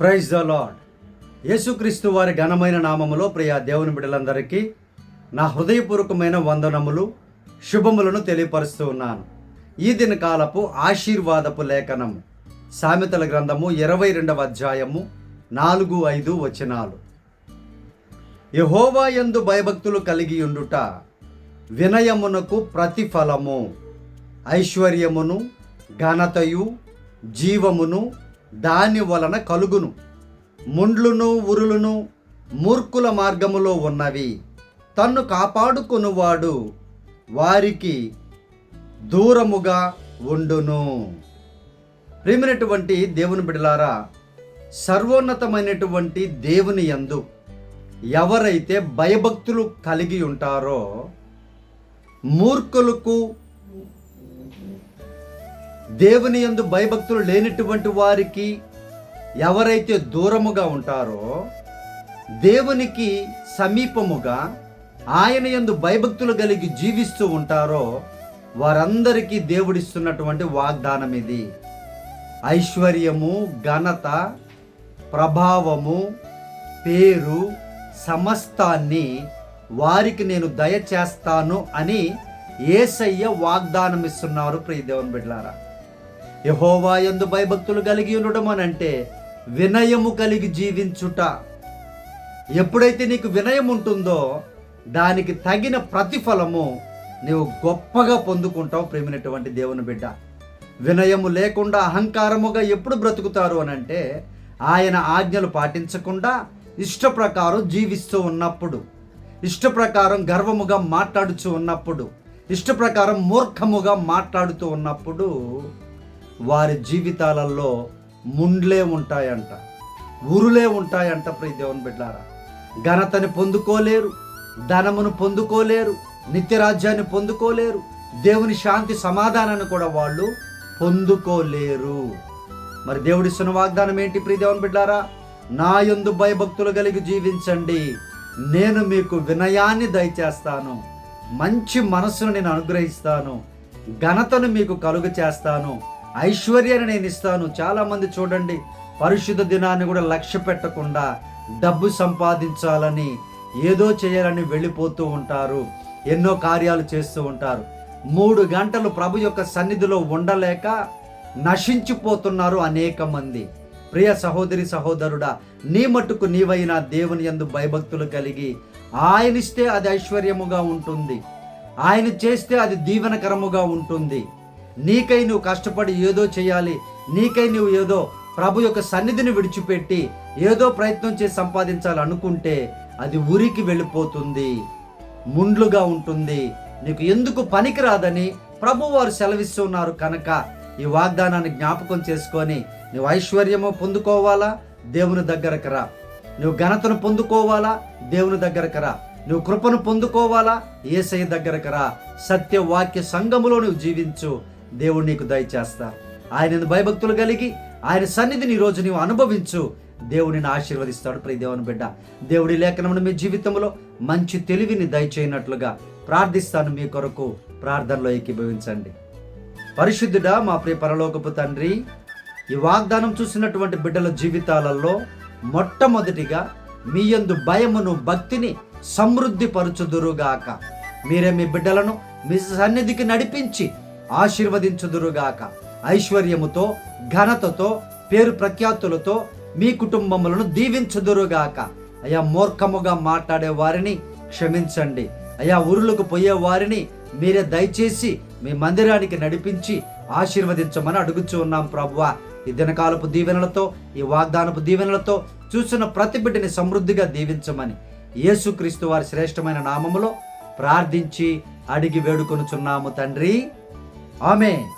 Praise the lord యేసుక్రీస్తు వారి ఘనమైన నామములో ప్రియ దేవుని బిడ్డలందరికీ నా హృదయపూర్వకమైన వందనములు శుభములను తెలియపరుస్తూ ఉన్నాను. ఈ దిన కాలపు ఆశీర్వాదపు లేఖనము సామెతల గ్రంథము ఇరవై రెండవ అధ్యాయము నాలుగు ఐదు వచనాలు. యహోవా యందు భయభక్తులు కలిగి ఉండుట వినయమునకు ప్రతిఫలము. ఐశ్వర్యమును ఘనతయు జీవమును దాని వలన కలుగును. ముండ్లును ఉరులును మూర్ఖుల మార్గములో ఉన్నవి. తన్ను కాపాడుకొనువాడు వారికి దూరముగా ఉండును. ప్రేమినటువంటి దేవుని బిడలారా సర్వోన్నతమైనటువంటి దేవుని యందు ఎవరైతే భయభక్తులు కలిగి ఉంటారో మూర్ఖులకు దేవుని యందు భయభక్తులు లేనటువంటి వారికి ఎవరైతే దూరముగా ఉంటారో దేవునికి సమీపముగా ఆయన ఎందు భయభక్తులు కలిగి జీవిస్తూ ఉంటారో వారందరికీ దేవుడిస్తున్నటువంటి వాగ్దానం ఇది. ఐశ్వర్యము ఘనత ప్రభావము పేరు సమస్తాన్ని వారికి నేను దయచేస్తాను అని ఏసయ్య వాగ్దానం ఇస్తున్నారు ప్రియ దేవుని బిడ్లారా యహోవా ఎందు భయభక్తులు కలిగి ఉండడం అని అంటే వినయము కలిగి జీవించుట. ఎప్పుడైతే నీకు వినయం ఉంటుందో దానికి తగిన ప్రతిఫలము నీవు గొప్పగా పొందుకుంటావు ప్రేమినటువంటి దేవుని బిడ్డ. వినయము లేకుండా అహంకారముగా ఎప్పుడు బ్రతుకుతారు అని అంటే ఆయన ఆజ్ఞలు పాటించకుండా ఇష్ట ప్రకారం జీవిస్తూ ఉన్నప్పుడు ఇష్ట ప్రకారం గర్వముగా మాట్లాడుతూ ఉన్నప్పుడు ఇష్ట ప్రకారం మూర్ఖముగా మాట్లాడుతూ ఉన్నప్పుడు వారి జీవితాలలో ముండ్లే ఉంటాయంట ఉరులే ఉంటాయంట ప్రియ దేవుని బిడ్డారా. ఘనతని పొందుకోలేరు ధనమును పొందుకోలేరు నిత్యరాజ్యాన్ని పొందుకోలేరు దేవుని శాంతి సమాధానాన్ని కూడా వాళ్ళు పొందుకోలేరు. మరి దేవుడిస్తున్న వాగ్దానం ఏంటి ప్రియ దేవుని బిడ్డారా? నా యందు భయభక్తులు కలిగి జీవించండి నేను మీకు వినయాన్ని దయచేస్తాను మంచి మనస్సును నేను అనుగ్రహిస్తాను ఘనతను మీకు కలుగు చేస్తాను ఐశ్వర్యాన్ని నేను ఇస్తాను. చాలామంది చూడండి పరిశుద్ధ దినాన్ని కూడా లక్ష్య పెట్టకుండా డబ్బు సంపాదించాలని ఏదో చేయాలని వెళ్ళిపోతూ ఉంటారు. ఎన్నో కార్యాలు చేస్తూ ఉంటారు. మూడు గంటలు ప్రభు యొక్క సన్నిధిలో ఉండలేక నశించిపోతున్నారు అనేక మంది. ప్రియ సహోదరి సహోదరుడా నీ మట్టుకు నీవైన దేవుని యందు భయభక్తులు కలిగి ఆయనిస్తే అది ఐశ్వర్యముగా ఉంటుంది. ఆయన చేస్తే అది దీవెనకరముగా ఉంటుంది. నీకై నువ్వు కష్టపడి ఏదో చేయాలి నీకై నువ్వు ఏదో ప్రభు యొక్క సన్నిధిని విడిచిపెట్టి ఏదో ప్రయత్నం చేసి సంపాదించాలి అనుకుంటే అది ఉరికి వెళ్ళిపోతుంది ముండ్లుగా ఉంటుంది. నీకు ఎందుకు పనికిరాదని ప్రభు వారు సెలవిస్తున్నారు కనుక ఈ వాగ్దానాన్ని జ్ఞాపకం చేసుకొని నువ్వు ఐశ్వర్యము పొందుకోవాలా? దేవుని దగ్గరకు రా. నువ్వు ఘనతను పొందుకోవాలా? దేవుని దగ్గరకు రా. నువ్వు కృపను పొందుకోవాలా? ఏసై దగ్గరకు రా. సత్య వాక్య సంఘములో నువ్వు జీవించు. దేవుడు నీకు దయచేస్తా ఆయనను భయభక్తులు కలిగి ఆయన సన్నిధిని రోజు నీవు అనుభవించు. దేవుడిని ఆశీర్వదిస్తాడు ప్రియ దేవుని బిడ్డ. దేవుడి లేఖనమును మీ జీవితంలో మంచి తెలివిని దయచేయనట్లుగా ప్రార్థిస్తాను మీ కొరకు. ప్రార్థనలో ఏకీభవించండి. పరిశుద్ధుడా మా ప్రియ పరలోకపు తండ్రి ఈ వాగ్దానం చూసినటువంటి బిడ్డల జీవితాలలో మొట్టమొదటిగా మీ యందు భయమును భక్తిని సమృద్ధి పరుచుదురుగాక మీరే మీ బిడ్డలను మీ సన్నిధికి నడిపించి ఆశీర్వదించుదురుగాక. ఐశ్వర్యముతో ఘనతతో పేరు ప్రఖ్యాతులతో మీ కుటుంబములను దీవించుదురుగాక. అయా మూర్ఖముగా మాట్లాడే వారిని క్షమించండి. అయా ఊరులకు పోయే వారిని మీరే దయచేసి మీ మందిరానికి నడిపించి ఆశీర్వదించమని అడుగుచూ ఉన్నాం ప్రభువా. ఈ దినకాలపు దీవెనలతో ఈ వాగ్దానపు దీవెనలతో చూసిన ప్రతి బిడ్డని సమృద్ధిగా దీవించమని యేసుక్రీస్తు వారి శ్రేష్టమైన నామములో ప్రార్థించి అడిగి వేడుకొనుచున్నాము తండ్రి. 아멘.